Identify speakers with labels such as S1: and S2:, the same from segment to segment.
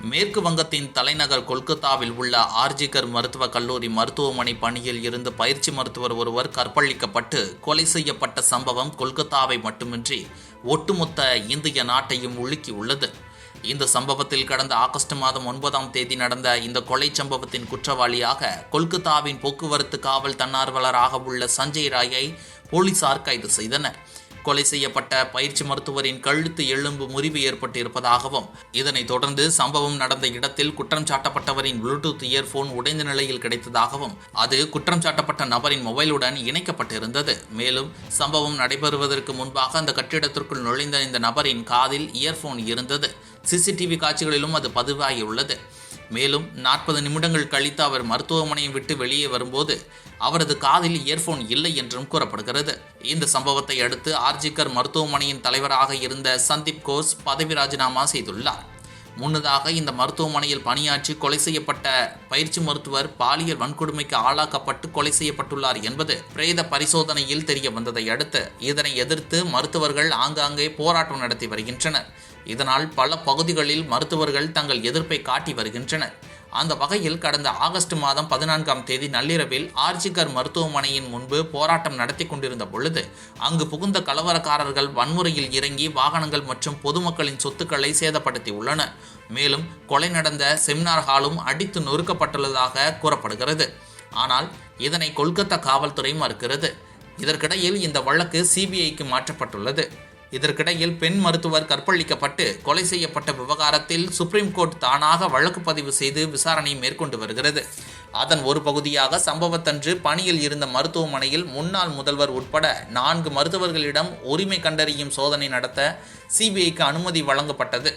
S1: மேற்கு வங்கத்தின் தலைநகர் கொல்கத்தாவில் உள்ள ஆர்ஜிகர் மருத்துவக் கல்லூரி மருத்துவமனை பணியில் இருந்து பயிற்சி மருத்துவர் ஒருவர் கற்பழிக்கப்பட்டு கொலை செய்யப்பட்ட சம்பவம் கொல்கத்தாவை மட்டுமின்றி ஒட்டுமொத்த இந்திய நாட்டையும் உலுக்கியுள்ளது. இந்த சம்பவத்தில் கடந்த ஆகஸ்ட் மாதம் ஒன்பதாம் தேதி நடந்த இந்த கொலை சம்பவத்தின் குற்றவாளியாக கொல்கத்தாவின் போக்குவரத்து காவல் தன்னார்வலராக உள்ள சஞ்சய் ராயை போலீசார் கைது செய்தனர். கொலை செய்யப்பட்ட பயிற்சி மருத்துவரின் கழுத்து எலும்பு முறிவு ஏற்பட்டு இருப்பதாகவும் இதனைத் தொடர்ந்து சம்பவம் நடந்த இடத்தில் குற்றம் சாட்டப்பட்டவரின் ப்ளூடூத் இயர்போன் உடைந்த நிலையில் கிடைத்ததாகவும் அது குற்றம் சாட்டப்பட்ட நபரின் மொபைலுடன் இணைக்கப்பட்டிருந்தது. மேலும் சம்பவம் நடைபெறுவதற்கு முன்பாக அந்த கட்டிடத்திற்குள் நுழைந்த இந்த நபரின் காதில் இயர்போன் இருந்தது. சிசிடிவி காட்சிகளிலும் அது பதிவாகியுள்ளது. மேலும் நாற்பது நிமிடங்கள் கழித்து அவர் மருத்துவமனையை விட்டு வெளியே வரும்போது அவரது காதில் இயர்போன் இல்லை என்றும் கூறப்படுகிறது. இந்த சம்பவத்தை அடுத்து ஆர்ஜிகர் மருத்துவமனையின் தலைவராக இருந்த சந்தீப் கோஸ் பதவி ராஜினாமா செய்துள்ளார். முன்னதாக இந்த மருத்துவமனையில் பணியாற்றி கொலை செய்யப்பட்ட பயிற்சி மருத்துவர் பாலியல் வன்கொடுமைக்கு ஆளாக்கப்பட்டு கொலை செய்யப்பட்டுள்ளார் என்பது பிரேத பரிசோதனையில் தெரிய வந்ததை அடுத்து இதனை எதிர்த்து மருத்துவர்கள் ஆங்காங்கே போராட்டம் நடத்தி வருகின்றனர். இதனால் பல பகுதிகளில் மருத்துவர்கள் தங்கள் எதிர்ப்பை காட்டி வருகின்றனர். அந்த வகையில் கடந்த ஆகஸ்ட் மாதம் பதினான்காம் தேதி நள்ளிரவில் ஆர்ஜிகர் மருத்துவமனையின் முன்பு போராட்டம் நடத்தி கொண்டிருந்த பொழுது அங்கு புகுந்த கலவரக்காரர்கள் வன்முறையில் இறங்கி வாகனங்கள் மற்றும் பொதுமக்களின் சொத்துக்களை சேதப்படுத்தி உள்ளனர் மேலும் கொலை நடந்த செமினார் ஹாலும் அடித்து நொறுக்கப்பட்டுள்ளதாக கூறப்படுகிறது. ஆனால் இதனை கொல்கத்தா காவல்துறை மறுக்கிறது. இதற்கிடையில் இந்த வழக்கு சிபிஐக்கு மாற்றப்பட்டுள்ளது. இதற்கிடையில் பெண் மருத்துவர் கற்பழிக்கப்பட்டு கொலை செய்யப்பட்ட விவகாரத்தில் சுப்ரீம் கோர்ட் தானாக வழக்கு பதிவு செய்து விசாரணை மேற்கொண்டு வருகிறது. அதன் ஒரு பகுதியாக சம்பவத்தன்று பணியில் இருந்த மருத்துவமனையில் முன்னாள் முதல்வர் உட்பட நான்கு மருத்துவர்களிடம் உரிமை கண்டறியும் சோதனை நடத்த சிபிஐக்கு அனுமதி வழங்கப்பட்டது.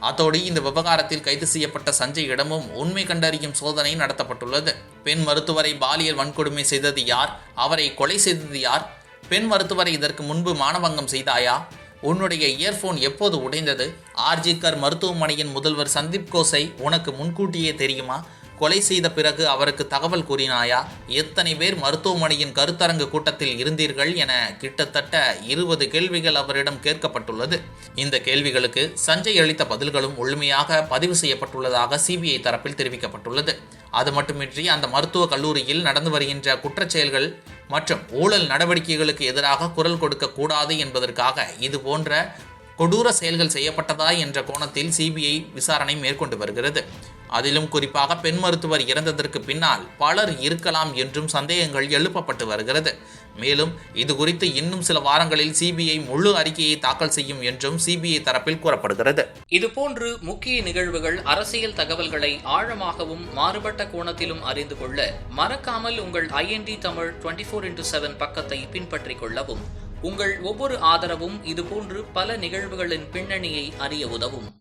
S1: அத்தோடு இந்த விவகாரத்தில் கைது செய்யப்பட்ட சஞ்சயிடமும் உண்மை கண்டறியும் சோதனை நடத்தப்பட்டுள்ளது. பெண் மருத்துவரை பாலியல் வன்கொடுமை செய்தது யார்? அவரை கொலை செய்தது யார்? பெண் மருத்துவரை இதற்கு முன்பு மானபங்கம் செய்தாயா? உன்னுடைய இயர்போன் எப்போது உடைந்தது? ஆர்ஜிகர் மருத்துவமனையின் முதல்வர் சந்தீப் கோஸை உனக்கு முன்கூட்டியே தெரியுமா? கொலை செய்த பிறகு அவருக்கு தகவல் கூறினாயா? எத்தனை பேர் மருத்துவமனையின் கருத்தரங்கு கூட்டத்தில் இருந்தீர்கள் என கிட்டத்தட்ட இருபது கேள்விகள் அவரிடம் கேட்கப்பட்டுள்ளது. இந்த கேள்விகளுக்கு சஞ்சய் அளித்த பதில்களும் முழுமையாக பதிவு செய்யப்பட்டுள்ளதாக சிபிஐ தரப்பில் தெரிவிக்கப்பட்டுள்ளது. அது மட்டுமின்றி அந்த மருத்துவக் கல்லூரியில் நடந்து வருகின்ற குற்றச்செயல்கள் மற்றும் ஊழல் நடவடிக்கைகளுக்கு எதிராக குரல் கொடுக்க கூடாது என்பதற்காக இது போன்ற கொடூர செயல்கள் செய்யப்பட்டதா என்ற கோணத்தில் சிபிஐ விசாரணை மேற்கொண்டு வருகிறது. அதிலும் குறிப்பாக பெண் மருத்துவர் இறந்ததற்கு பின்னால் பலர் இருக்கலாம் என்றும் சந்தேகங்கள் எழுப்பப்பட்டு வருகிறது. மேலும் இது குறித்து இன்னும் சில வாரங்களில் சிபிஐ முழு அறிக்கையை தாக்கல் செய்யும் என்றும் சிபிஐ தரப்பில் கூறப்படுகிறது.
S2: இதுபோன்று முக்கிய நிகழ்வுகள் அரசியல் தகவல்களை ஆழமாகவும் மாறுபட்ட கோணத்திலும் அறிந்து கொள்ள மறக்காமல் உங்கள் IND Tamil twenty four into seven பக்கத்தை பின்பற்றிக் கொள்ளவும் உங்கள் ஒவ்வொரு ஆதரவும் இதுபோன்று பல நிகழ்வுகளின் பின்னணியை அறிய உதவும்.